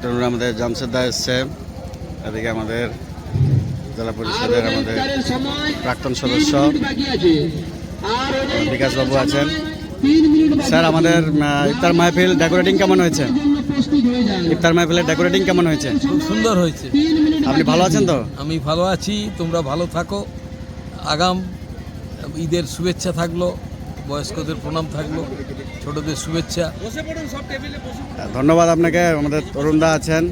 তরুণ আমাদের জামশেদা এসছে এদিকে আমাদের জেলা পরিষদের আমাদের প্রাক্তন সদস্য। বিকাশ বাবু আছেন। স্যার আমাদের ইফতার মাহফিল ডেকোরেটিং কেমন হয়েছে? ইফতার মাহফিলের ডেকোরেটিং কেমন হয়েছে? খুব সুন্দর হয়েছে। আপনি ভালো আছেন তো? আমি ভালো আছি তোমরা ভালো থাকো। আগাম ঈদের শুভেচ্ছা থাকল বয়স্কদের প্রণাম থাকল। ছোটদের শুভেচ্ছা। ধন্যবাদ আপনাকে। আমাদের তরুণদা আছেন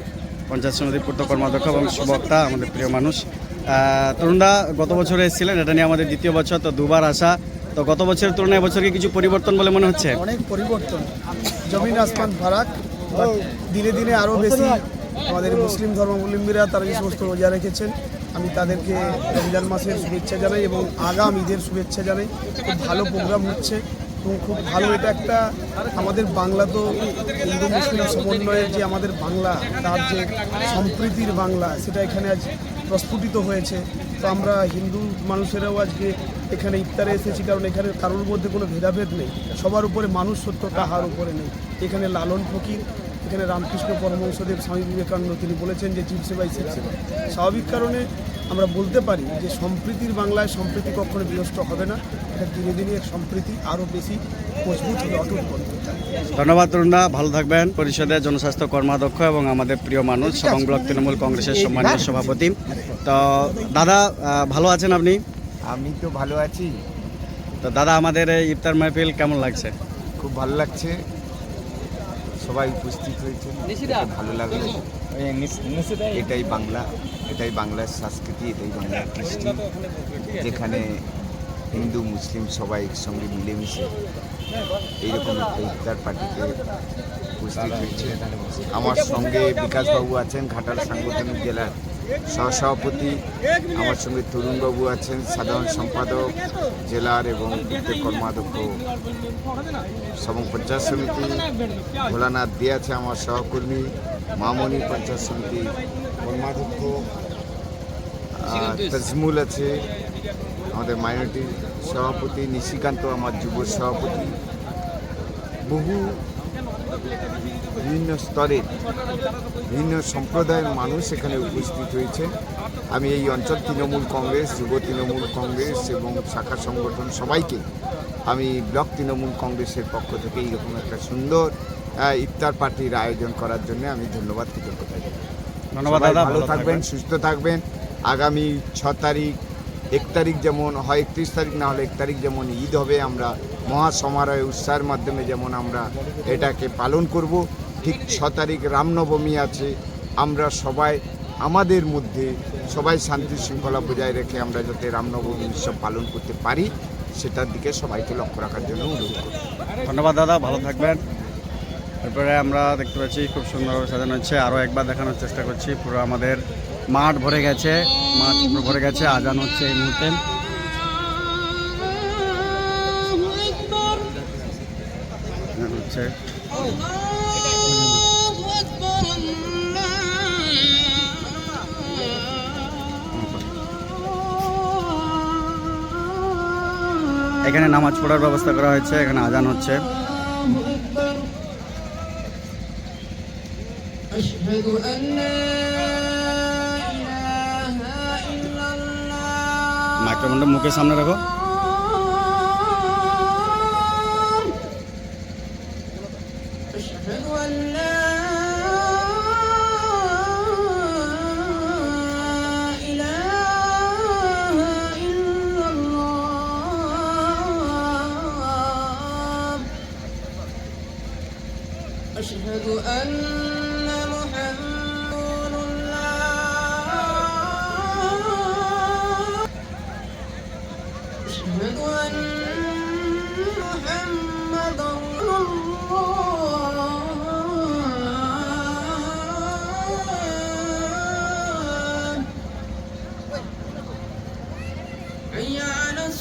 পঞ্চায়েত সমিতি পূর্ত কর্মাধ্যক্ষ এবং সুবক্তা আমাদের প্রিয় মানুষ। তরুণরা গত বছর এসেছিলেন এটা নিয়ে আমাদের দ্বিতীয় বছর তো দুবার আসা। তো গত বছরের তুলনায় এবছর কি কিছু পরিবর্তন বলে মনে হচ্ছে? অনেক পরিবর্তন। জমিন আসমান ফারাক দিনে দিনে আরও বেশি আমাদের মুসলিম ধর্মাবলম্বীরা তারা যে সমস্ত রোজা রেখেছেন আমি তাদেরকে রমজান মাসের শুভেচ্ছা জানাই এবং আগাম ঈদের শুভেচ্ছা জানাই। খুব ভালো প্রোগ্রাম হচ্ছে। এবং খুব ভালো এটা একটা আমাদের বাংলা তো হিন্দু মুসলিম সমন্বয়ের যে আমাদের বাংলা, তার যে সম্প্রীতির বাংলা, সেটা এখানে আজ প্রস্ফুটিত হয়েছে। তো আমরা হিন্দু মানুষেরাও আজকে এখানে ইফতারে এসেছি, কারণ এখানে কারোর মধ্যে কোনো ভেদাভেদ নেই। সবার উপরে মানুষ সত্য, কাহার উপরে নেই। এখানে লালন ফকির, এখানে রামকৃষ্ণ পরমহংসদেব, স্বামী বিবেকানন্দ, তিনি বলেছেন যে জীব সেবাই স্বাভাবিক কারণে আমরা বলতে পারি যে সম্প্রীতির বাংলায় সম্প্রীতি কখনো বিনষ্ট হবে না। এটা দিনে দিনে সম্প্রীতি আরও বেশি মজবুত হবে অটুট বন্ধ ধন্যবাদ তরুণদা ভালো থাকবেন। পরিষদের জনস্বাস্থ্য কর্মাধ্যক্ষ এবং আমাদের প্রিয় মানুষ সবং ব্লক তৃণমূল কংগ্রেসের সম্মানীয় সভাপতি। তো দাদা ভালো আছেন আপনি? আমি তো ভালো আছি। তো দাদা আমাদের এই ইফতার মাহফিল কেমন লাগছে? খুব ভালো লাগছে। সবাই উপস্থিত হয়েছে ভালো লাগল। এটাই বাংলা। এটাই বাংলার সংস্কৃতি, এটাই বাংলার কৃষ্টি, যেখানে হিন্দু, মুসলিম সবাই একসঙ্গে মিলেমিশে এইরকম একটা ইফতার পার্টিতে উপস্থিত হয়েছে। আমার সঙ্গে বিকাশবাবু আছেন, ঘাটাল সাংগঠনিক জেলার সহসভাপতি। আমার সঙ্গে তরুণবাবু আছেন, সাধারণ সম্পাদক, জেলার এবং বুথের কর্মাধ্যক্ষ সবং পঞ্চায়েত সমিতি, ভোলানাথ দিয়ে আছে আমার সহকর্মী, মামনি পঞ্চায়েত সমিতি কর্মাধ্যক্ষ তাজমুল আছে আমাদের মাইনরিটির সভাপতি নিশিকান্ত আমার যুব সভাপতি। বহু বিভিন্ন স্তরের বিভিন্ন সম্প্রদায়ের মানুষ এখানে উপস্থিত হয়েছে। আমি এই অঞ্চল তৃণমূল কংগ্রেস যুব তৃণমূল কংগ্রেস এবং শাখা সংগঠন সবাইকে আমি ব্লক তৃণমূল কংগ্রেসের পক্ষ থেকে এইরকম একটা সুন্দর ইফতার পার্টির আয়োজন করার জন্য আমি ধন্যবাদ কৃতজ্ঞতা জানাই ধন্যবাদ দাদা ভালো থাকবেন সুস্থ থাকবেন। আগামী ছ তারিখ এক তারিখ যেমন হয় একত্রিশ তারিখ না হলে এক তারিখ যেমন ঈদ হবে আমরা মহাসমারোহে উৎসাহের মাধ্যমে যেমন আমরা এটাকে পালন করব। ঠিক ছ তারিখ রামনবমী আছে আমরা সবাই আমাদের মধ্যে সবাই শান্তি শৃঙ্খলা বজায় রেখে আমরা যাতে রামনবমী উৎসব পালন করতে পারি সেটার দিকে সবাইকে লক্ষ্য রাখার জন্য অনুরোধ করি ধন্যবাদ দাদা ভালো থাকবেন। এরপরে আমরা দেখতে পাচ্ছি খুব সুন্দরভাবে সাজানো হচ্ছে। আরও একবার দেখানোর চেষ্টা করছি। পুরো আমাদের মাঠ ভরে গেছে। মাঠ পুরো ভরে গেছে। আজান হচ্ছে এই মুহূর্তে। হচ্ছে। এখানে নামাজ পড়ার ব্যবস্থা করা হয়েছে। এখানে আজান হচ্ছে। أشهد أن لا إله إلا الله মাইক্রোফোনটা মুখের সামনে রাখো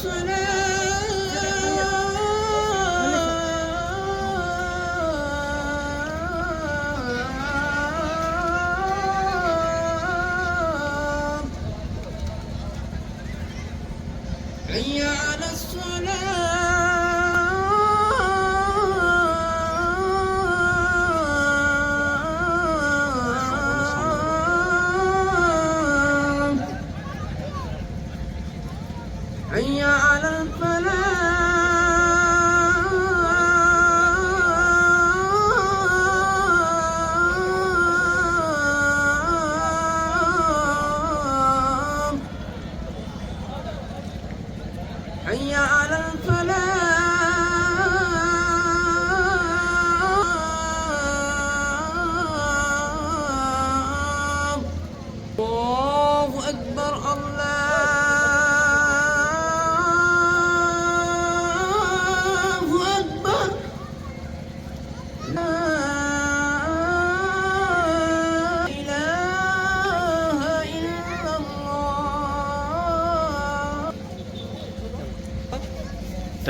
Yeah.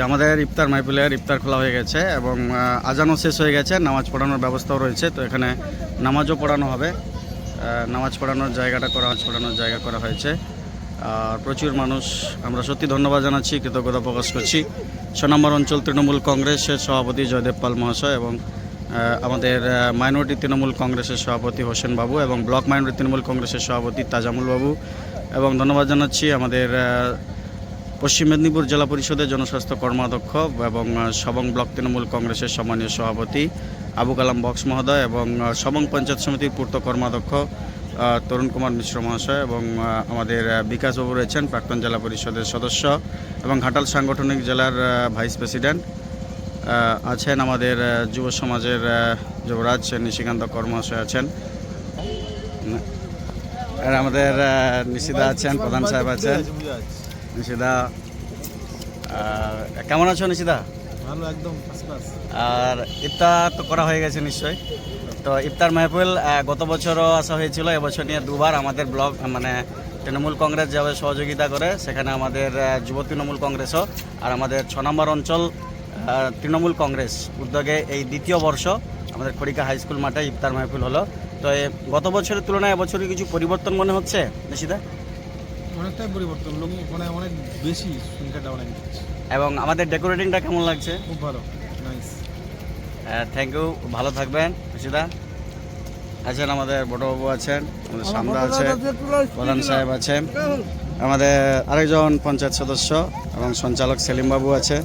আমাদের ইফতার মাহফিলের ইফতার খোলা হয়ে গেছে এবং আজানও শেষ হয়ে গেছে, নামাজ পড়ানোর ব্যবস্থাও রয়েছে, তো এখানে নামাজও পড়ানো হবে। নামাজ পড়ানোর জায়গাটা করা, নামাজ পড়ানোর জায়গা করা হয়েছে। আর প্রচুর মানুষ, আমরা সত্যি ধন্যবাদ জানাচ্ছি, কৃতজ্ঞতা প্রকাশ করছি। ছ নম্বর অঞ্চল তৃণমূল কংগ্রেসের সভাপতি জয়দেব পাল মহাশয় এবং আমাদের মাইনরিটি তৃণমূল কংগ্রেসের সভাপতি হোসেন বাবু এবং ব্লক মাইনরিটি তৃণমূল কংগ্রেসের সভাপতি তাজামুল বাবু। এবং ধন্যবাদ জানাচ্ছি আমাদের পশ্চিম মেদিনীপুর জেলা পরিষদের জনস্বাস্থ্য কর্মাধ্যক্ষ এবং সবং ব্লক তৃণমূল কংগ্রেসের সম্মানীয় সভাপতি আবু কালাম বক্স মহোদয় এবং সবং পঞ্চায়েত সমিতির পূর্ত কর্মাধ্যক্ষ তরুণ কুমার মিশ্র মহাশয় এবং আমাদের বিকাশবাবু রয়েছেন, প্রাক্তন জেলা পরিষদের সদস্য এবং ঘাটাল সাংগঠনিক জেলার ভাইস প্রেসিডেন্ট আছেন আমাদের যুব সমাজের যুবরাজ নিশিকান্ত কর মহাশয় আছেন। আর আমাদের নিশিদা আছেন, প্রধান সাহেব আছেন। নিশিদা কেমন আছো নিশিদা? ভালো একদম আর ইফতার তো করা হয়ে গেছে নিশ্চয়ই। তো ইফতার মাহফিল গত বছরও আসা হয়েছিল এবছর নিয়ে দুবার আমাদের ব্লক মানে তৃণমূল কংগ্রেস যেভাবে সহযোগিতা করে সেখানে আমাদের যুব তৃণমূল কংগ্রেসও আর আমাদের ছ নম্বর অঞ্চল তৃণমূল কংগ্রেস উদ্যোগে এই দ্বিতীয় বর্ষ আমাদের খড়িকা হাই স্কুল মাঠে ইফতার মাহফিল হলো। তো গত বছরের তুলনায় এবছরে কিছু পরিবর্তন মনে হচ্ছে নিশিদা? অনেকটাই পরিবর্তন লোক মানে অনেক বেশি সংখ্যাটা অনেক এবং আমাদের ডেকোরেটিংটা কেমন লাগছে? খুব ভালো নাইস থ্যাংক ইউ ভালো থাকবেন খুশিদা। আছেন আমাদের বড়বাবু আছেন আমাদের সামরা আছে প্রধান সাহেব আছেন। আমাদের আরেকজন পঞ্চায়েত সদস্য এবং সঞ্চালক সেলিমবাবু আছে।